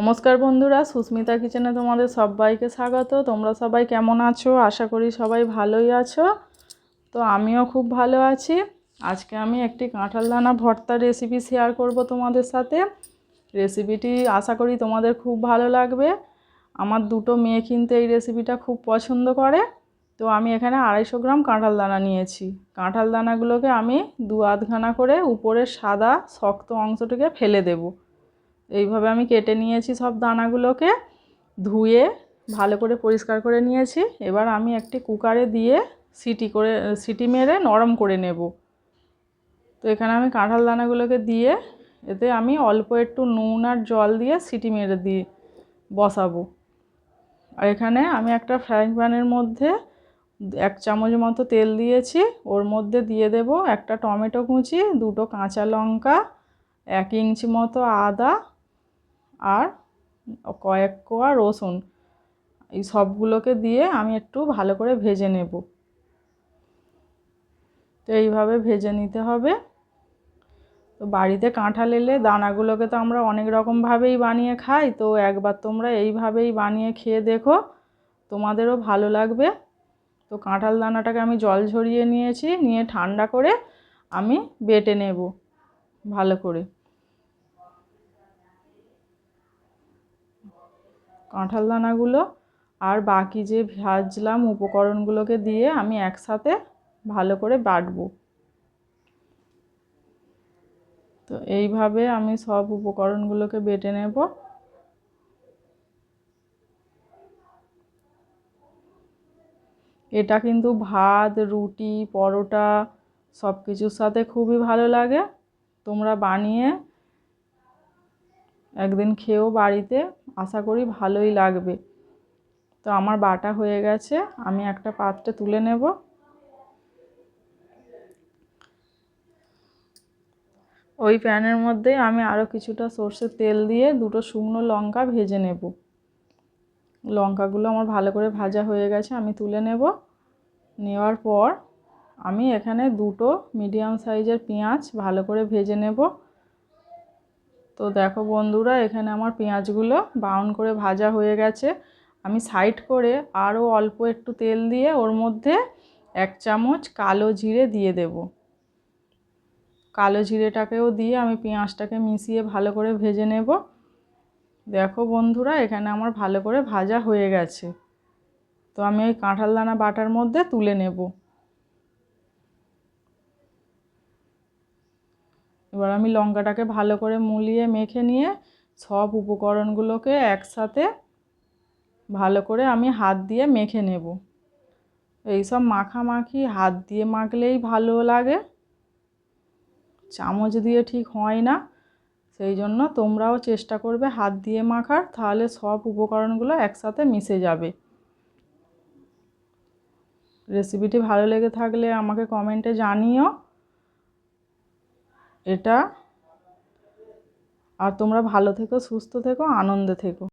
নমস্কার বন্ধুরা, সুস্মিতা কিচেনে তোমাদের সবাইকে স্বাগত। তোমরা সবাই কেমন আছো? আশা করি সবাই ভালোই আছো। তো আমিও খুব ভালো আছি। আজকে আমি একটি কাঁঠাল দানা ভর্তার রেসিপি শেয়ার করব তোমাদের সাথে। রেসিপিটি আশা করি তোমাদের খুব ভালো লাগবে। আমার দুটো মেয়ে কিন্তু এই রেসিপিটা খুব পছন্দ করে। তো আমি এখানে আড়াইশো গ্রাম কাঁঠাল দানা নিয়েছি। কাঁঠাল দানাগুলোকে আমি দু আধখানা করে উপরের সাদা, শক্ত অংশটিকে ফেলে দেবো। এইভাবে আমি কেটে নিয়েছি সব দানাগুলোকে, ধুয়ে ভালো করে পরিষ্কার করে নিয়েছি। এবার আমি একটি কুকারে দিয়ে সিটি করে, সিটি মেরে নরম করে নেব। তো এখানে আমি কাঁঠাল দানাগুলোকে দিয়ে এতে আমি অল্প একটু নুন আর জল দিয়ে সিটি মেরে দিয়ে বসাবো। আর এখানে আমি একটা ফ্রাইং প্যানের মধ্যে এক চামচ মতো তেল দিয়েছি। ওর মধ্যে দিয়ে দেব একটা টমেটো কুচি, দুটো কাঁচা লঙ্কা, এক ইঞ্চি মতো আদা আর কয়েক কোয়া রসুন, এই সবগুলোকে দিয়ে আমি একটু ভালো করে ভেজে নেব। তো এইভাবে ভেজে নিতে হবে। তো বাড়িতে কাঁঠাল এলে দানাগুলোকে তো আমরা অনেক রকমভাবেই বানিয়ে খাই, তো একবার তোমরা এইভাবেই বানিয়ে খেয়ে দেখো, তোমাদেরও ভালো লাগবে। তো কাঁঠাল দানাটাকে আমি জল ঝরিয়ে নিয়েছি, নিয়ে ঠান্ডা করে আমি বেটে নেব ভালো করে। কাঁঠাল দানাগুলো আর বাকি যে ভাজলাম উপকরণগুলোকে দিয়ে আমি একসাথে ভালো করে বাটবো। তো এইভাবে আমি সব উপকরণগুলোকে বেটে নেব। এটা কিন্তু ভাত, রুটি, পরোটা সব কিছুর সাথে খুবই ভালো লাগে। তোমরা বানিয়ে একদিন খেয়েও বাড়িতে, আশা করি ভালোই লাগবে। তো আমার বাটা হয়ে গেছে, আমি একটা পাত্রে তুলে নেব। ওই প্যানের মধ্যে আমি আরও কিছুটা সর্ষের তেল দিয়ে দুটো শুকনো লঙ্কা ভেজে নেব। লঙ্কাগুলো আমার ভালো করে ভাজা হয়ে গেছে, আমি তুলে নেব। নেওয়ার পর আমি এখানে দুটো মিডিয়াম সাইজের পেঁয়াজ ভালো করে ভেজে নেব। তো দেখো বন্ধুরা, এখানে আমার পেঁয়াজগুলো বাউন করে ভাজা হয়ে গেছে। আমি সাইড করে আরও অল্প একটু তেল দিয়ে ওর মধ্যে এক চামচ কালো জিরে দিয়ে দেব। কালো জিরেটাকেও দিয়ে আমি পেঁয়াজটাকে মিশিয়ে ভালো করে ভেজে নেব। দেখো বন্ধুরা, এখানে আমার ভালো করে ভাজা হয়ে গেছে। তো আমি ওই কাঁঠাল দানা বাটার মধ্যে তুলে নেব। এবার আমি লঙ্কাটাকে ভালো করে মুলিয়ে, মেখে নিয়ে সব উপকরণগুলোকে একসাথে ভালো করে আমি হাত দিয়ে মেখে নেব। এইসব মাখামাখি হাত দিয়ে মাখলেই ভালো লাগে। চামচ দিয়ে ঠিক হয় না, সেই জন্য তোমরাও চেষ্টা করবে হাত দিয়ে মাখার, তাহলে সব উপকরণগুলো একসাথে মিশে যাবে। রেসিপিটি ভালো লেগে থাকলে আমাকে কমেন্টে জানিও। এটা। আর তোমরা ভালো থেকো সুস্থ থেকো আনন্দে থেকো।